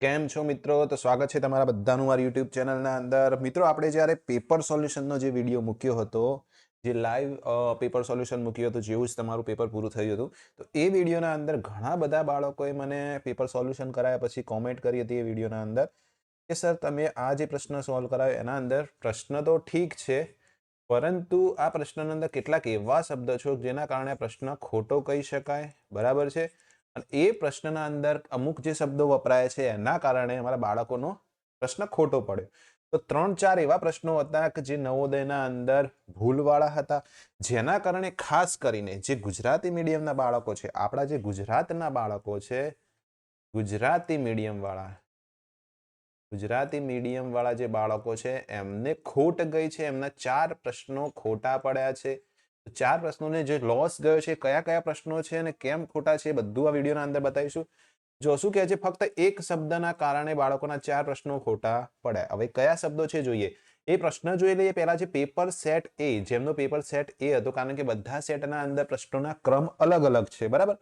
કેમ છો મિત્રો? તો સ્વાગત છે તમારા બધાનું મારી યુટ્યુબ ચેનલના અંદર. મિત્રો, આપણે જ્યારે પેપર સોલ્યુશનનો જે વીડિયો મૂક્યો હતો, જે લાઈવ પેપર સોલ્યુશન મૂક્યું હતું, જેવું જ તમારું પેપર પૂરું થયું હતું, તો એ વિડીયોના અંદર ઘણા બધા બાળકોએ મને પેપર સોલ્યુશન કરાયા પછી કોમેન્ટ કરી હતી એ વિડીયોના અંદર કે, સર, તમે આ જે પ્રશ્ન સોલ્વ કરાયો, એના અંદર પ્રશ્ન તો ઠીક છે, પરંતુ આ પ્રશ્નના અંદર કેટલાક એવા શબ્દ છો જેના કારણે પ્રશ્ન ખોટો કહી શકાય. બરાબર છે? અને એ પ્રશ્નના અંદર અમુક જે શબ્દો વપરાય છે, એના કારણે અમારા બાળકોનો પ્રશ્ન ખોટો પડ્યો. તો ત્રણ ચાર એવા પ્રશ્નો હતા કે જે નવોદયના અંદર ભૂલવાળા હતા. જેના કારણે ખાસ કરીને જે ગુજરાતી મીડિયમના બાળકો છે, આપણા જે ગુજરાતના બાળકો છે, ગુજરાતી મીડિયમવાળા ગુજરાતી મીડિયમવાળા જે બાળકો છે, એમને ખોટ ગઈ છે, એમના ચાર પ્રશ્નો ખોટા પડ્યા છે. ચાર પ્રશ્નોને જે લોસ ગયો છે, કયા કયા પ્રશ્નો છે અને કેમ ખોટા છે બધું આ વિડીયોના અંદર બતાવીશું. જો શું કહે છે ફક્ત એક શબ્દના કારણે બાળકોના ચાર પ્રશ્નો ખોટા પડ્યા. હવે કયા શબ્દો છે જોઈએ? એ પ્રશ્ન જોઈ લઈએ. પહેલા જે પેપર સેટ એ, જેમનો પેપર સેટ એ હતો, કારણ કે બધા સેટના અંદર પ્રશ્નોના ક્રમ અલગ અલગ છે, બરાબર?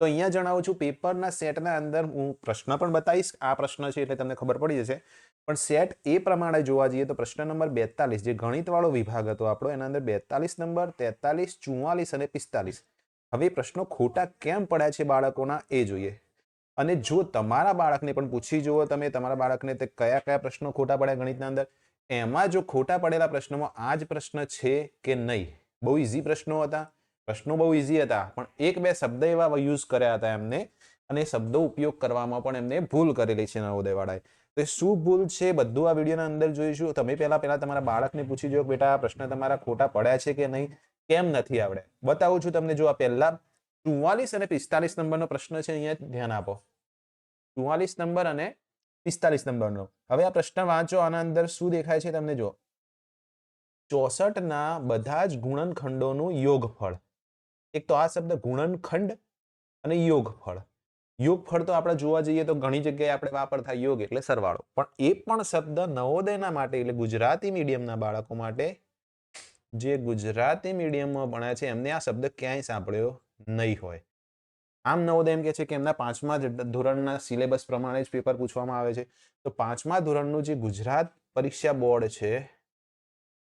તો અહીંયા જણાવું છું, પેપરના સેટના અંદર હું પ્રશ્ન પણ બતાવીશ. આ પ્રશ્ન છે એટલે તમને ખબર પડી જશે પણ સેટ એ પ્રમાણે જોવા જઈએ તો પ્રશ્ન નંબર બેતાલીસ, જે ગણિતવાળો વિભાગ હતો આપણો, એના અંદર બેતાલીસ નંબર, તેતાલીસ ચુમ્માલીસ અને પિસ્તાલીસ. હવે પ્રશ્નો ખોટા કેમ પડ્યા છે બાળકોના એ જોઈએ. અને જો તમારા બાળકને પણ પૂછી જુઓ તમે, તમારા બાળકને તે કયા કયા પ્રશ્નો ખોટા પડ્યા ગણિતના અંદર, એમાં જો ખોટા પડેલા પ્રશ્નોમાં આ જ પ્રશ્ન છે કે નહીં? બહુ ઇઝી પ્રશ્નો હતા. પ્રશ્નો બહુ ઇઝી હતા. પણ એક બે શબ્દ એવા યુઝ કર્યા હતા એમને અને શબ્દો ઉપયોગ કરવામાં પણ એમને ભૂલ કરેલી છે નવોદયવાળાએ. તો શું ભૂલ છે બધું આ વિડીયોના અંદર જોઈશું. તમે પહેલા પહેલા તમારા બાળકને પૂછી જો બેટા આ પ્રશ્ન તમારા ખોટા પડ્યા છે કે નહીં? કેમ નથી આવડે? બતાવું છું તમને જો આ પહેલા ચુમ્માલીસ અને પિસ્તાલીસ નંબરનો પ્રશ્ન છે, અહીંયા ધ્યાન આપો. ચુમ્માલીસ નંબર અને પિસ્તાલીસ નંબરનો. હવે આ પ્રશ્ન વાંચો, આના અંદર શું દેખાય છે તમને જો? ચોસઠના બધા જ ગુણનખંડોનું યોગફળ. એક તો આ શબ્દ ગુણનખંડ અને યોગફળ. યોગફળ તો આપણે જોવા જઈએ તો ઘણી જગ્યાએ આપણે વાપરતા યોગ એટલે સરવાળો. પણ એ પણ શબ્દ નવોદયના માટે એટલે ગુજરાતી મીડિયમના બાળકો માટે જે ગુજરાતી મીડિયમમાં ભણ્યા છે, એમને આ શબ્દ ક્યાંય સાંભળ્યો નહીં હોય. આમ નવોદય એમ કે છે કે એમના પાંચમા ધોરણના સિલેબસ પ્રમાણે જ પેપર પૂછવામાં આવે છે. તો પાંચમા ધોરણનું જે ગુજરાત પરીક્ષા બોર્ડ છે,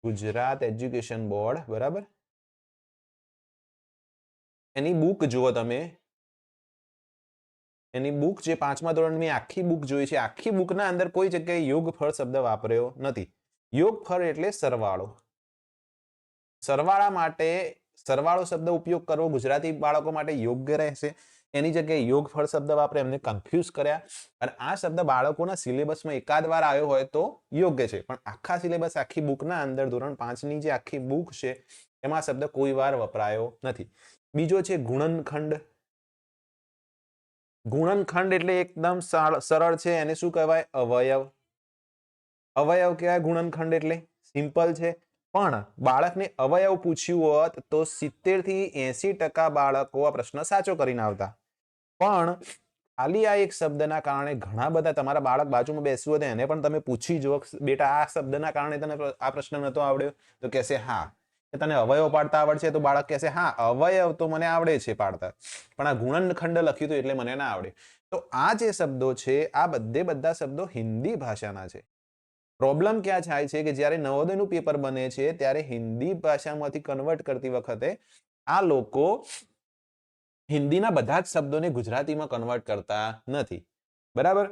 ગુજરાત એજ્યુકેશન બોર્ડ, બરાબર? એની બુક જુઓ તમે. એની બુક જે પાંચમા ધોરણની આખી બુક જોઈ છે, આખી બુકના અંદર કોઈ જગ્યાએ યોગ ફળ શબ્દ વાપર્યો નથી. યોગ ફળ એટલે સરવાળો. સરવાળા માટે સરવાળો શબ્દ ઉપયોગ કરવો ગુજરાતી બાળકો માટે યોગ્ય રહેશે. એની જગ્યાએ યોગ ફળ શબ્દ વાપરે એમને કન્ફ્યુઝ કર્યા. અને આ શબ્દ બાળકોના સિલેબસમાં એકાદ વાર આવ્યો હોય તો યોગ્ય છે. પણ આખા સિલેબસ આખી બુકના અંદર ધોરણ પાંચની જે આખી બુક છે, એમાં શબ્દ કોઈ વાર વપરાયો નથી. બીજો છે ગુણનખંડ. ગુણનખંડ એટલે એકદમ સરળ છે, એને શું કહેવાય? અવયવ. અવયવ કહેવાય ગુણનખંડ એટલે. સિમ્પલ છે. પણ બાળકને અવયવ પૂછ્યું હોત તો સિત્તેરથી એસી ટકા બાળકો આ પ્રશ્ન સાચો કરીને આવતા. પણ ખાલી આ એક શબ્દના કારણે ઘણા બધા તમારા બાળક બાજુમાં બેસવું હતું એને પણ તમે પૂછી જુઓ. બેટા, આ શબ્દના કારણે તને આ પ્રશ્ન નતો આવડ્યો? તો કહેશે, હા. તને અવયવ પાડતા આવડશે તો બાળક કહેશે, હા, અવયવ તો મને આવડે છે પાડતા, પણ આ ગુણનખંડ લખ્યું હતું એટલે મને ના આવડે. તો આ જે શબ્દો છે, આ બધે બધા શબ્દો હિન્દી ભાષાના છે. પ્રોબ્લેમ ક્યાં થાય છે કે જ્યારે નવોદયનું પેપર બને છે, ત્યારે હિન્દી ભાષામાંથી કન્વર્ટ કરતી વખતે આ લોકો હિન્દીના બધા જ શબ્દોને ગુજરાતીમાં કન્વર્ટ કરતા નથી. બરાબર?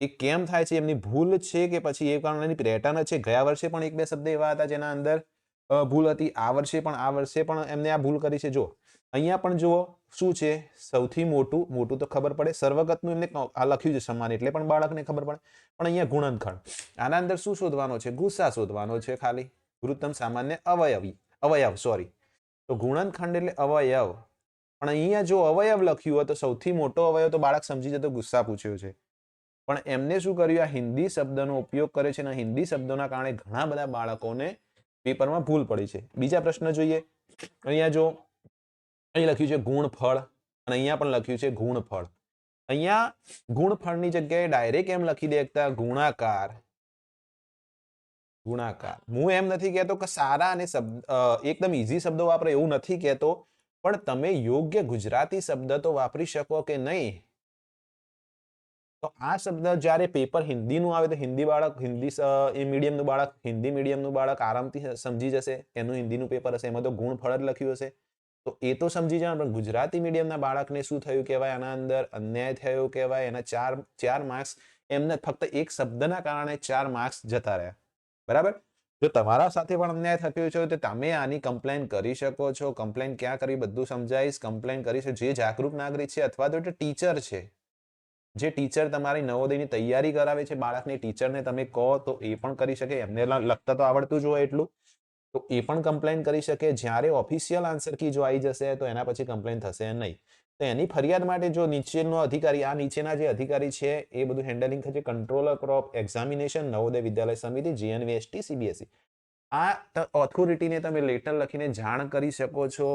એ કેમ થાય છે? એમની ભૂલ છે કે પછી એ કારણેની પેટર્ન છે? ગયા વર્ષે પણ એક બે શબ્દ એવા હતા જેના અંદર ભૂલ હતી, આ વર્ષે પણ, આ વર્ષે પણ એમને આ ભૂલ કરી છે. જો અહીંયા પણ જુઓ, શું છે? સૌથી મોટું મોટું તો ખબર પડે, સર્વગતનું એમને આ લખ્યું છે સમાન, એટલે પણ બાળકને ખબર પડે. પણ અહીંયા ગુણનખંડ આના અંદર શું શોધવાનો છે? ગુસ્સા શોધવાનો છે ખાલી. વૃત્તમ સામાન્ય અવયવી, અવયવ સોરી તો ગુણનખંડ એટલે અવયવ. પણ અહીંયા જો અવયવ લખ્યું હોય તો સૌથી મોટો અવયવ તો બાળક સમજી જતો ગુસ્સા પૂછ્યો છે. પણ એમને શું કર્યું? આ હિન્દી શબ્દનો ઉપયોગ કરે છે અને હિન્દી શબ્દોના કારણે ઘણા બધા બાળકોને પેપરમાં ભૂલ પડી છે. બીજા પ્રશ્ન જોઈએ. અહીંયા જો, અહીં લખ્યું છે ગુણફળ અને અહીંયા પણ લખ્યું છે ગુણફળ. અહીંયા ગુણફળની જગ્યાએ ડાયરેક્ટ એમ લખી દેતા ગુણાકાર. ગુણાકાર. હું એમ નથી કહેતો કે સારા અને શબ્દ એકદમ ઇઝી શબ્દો વાપરે એવું નથી કહેતો, પણ તમે યોગ્ય ગુજરાતી શબ્દ તો વાપરી શકો કે નહીં? તો આ શબ્દ જ્યારે પેપર હિન્દીનું આવે તો હિન્દી બાળક, હિન્દી એ મીડિયમનું બાળક, હિન્દી મીડિયમનું બાળક આરામથી સમજી જશે. એનું હિન્દીનું પેપર હશે, એમાં તો ગુણ ફળ જ લખ્યું હશે. તો એ તો સમજી જવાનું, પણ ગુજરાતી મીડિયમના બાળકને શું થયું કહેવાય? આના અંદર અન્યાય થયો કહેવાય? એના ચાર ચાર માર્ક્સ એમને ફક્ત એક શબ્દના કારણે ચાર માર્ક્સ જતા રહ્યા. બરાબર? જો તમારા સાથે પણ અન્યાય થયો છે, તો તમે આની કમ્પ્લેન કરી શકો છો. કમ્પ્લેન ક્યાં કરી? બધું સમજાવીશ. કમ્પ્લેન કરીશ જે જાગૃત નાગરિક છે, અથવા તો ટીચર છે જે ટીચર તમારી નવોદયની તૈયારી કરાવે છે, બાળકની ટીચરને તમે કહો તો એ પણ કરી શકે, એમને લખતા તો આવડતું જ હોય એટલું. તો એ પણ કમ્પ્લેન કરી શકે, જ્યારે ઓફિશિયલ આન્સર કી જો આવી જશે, તો એના પછી કમ્પ્લેન થશે નહીં. તો એની ફરિયાદ માટે જો નીચેનો અધિકારી, આ નીચેના જે અધિકારી છે, એ બધું હેન્ડલિંગ થશે controller crop examination Navodaya Vidyalaya Samiti GNVST CBSE આ ઓથોરિટીને તમે લેટર લખીને જાણ કરી શકો છો.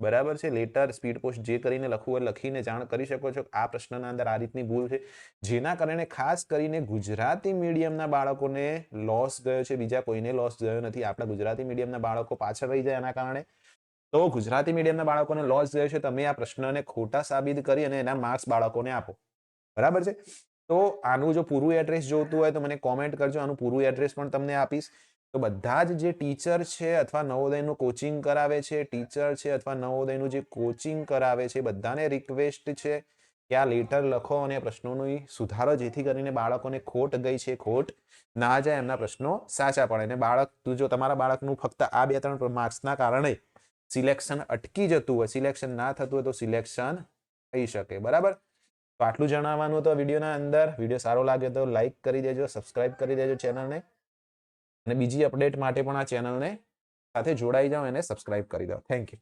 બરાબર છે? લેટર, સ્પીડ પોસ્ટ જે કરીને લખવું હોય, લખીને જાણ કરી શકો છો. આ પ્રશ્નના અંદર આ રીતની ભૂલ છે. જેના કારણે ખાસ કરીને ગુજરાતી મીડિયમના બાળકોને લોસ ગયો છે. બીજા કોઈને લોસ ગયો નથી. આપણા ગુજરાતી મીડિયમના બાળકો પાછળ રહી જાય એના કારણે. તો ગુજરાતી મીડિયમના બાળકોને લોસ ગયો છે. તમે આ પ્રશ્નને ખોટા સાબિત કરી અને એના માર્ક્સ બાળકોને આપો. બરાબર છે? તો આનું જો પૂરું એડ્રેસ જોતું હોય તો મને કોમેન્ટ કરજો. આનું પૂરું એડ્રેસ પણ તમને આપીશ. તો બધા જ જે ટીચર છે અથવા નવોદયનું કોચિંગ કરાવે છે, ટીચર છે અથવા નવોદયનું જે કોચિંગ કરાવે છે બધાને રિક્વેસ્ટ છે કે આ લેટર લખો અને પ્રશ્નોનો સુધારો જેથી કરીને બાળકોને ખોટ ગઈ છે, ખોટ ના જાય એમના પ્રશ્નો સાચા પડે. અને બાળક, તું જો તમારા બાળકનું ફક્ત આ બે ત્રણ માર્ક્સના કારણે સિલેક્શન અટકી જતું હોય સિલેક્શન ના થતું હોય તો સિલેક્શન થઈ શકે. બરાબર? તો આટલું જણાવવાનું હતું વિડીયોના અંદર. વીડિયો સારો લાગે તો લાઈક કરી દેજો સબસ્ક્રાઇબ કરી દેજો ચેનલને અને બીજી અપડેટ માટે પણ આ ચેનલને સાથે જોડાઈ જાઓ, એને સબસ્ક્રાઇબ કરી દો. Thank you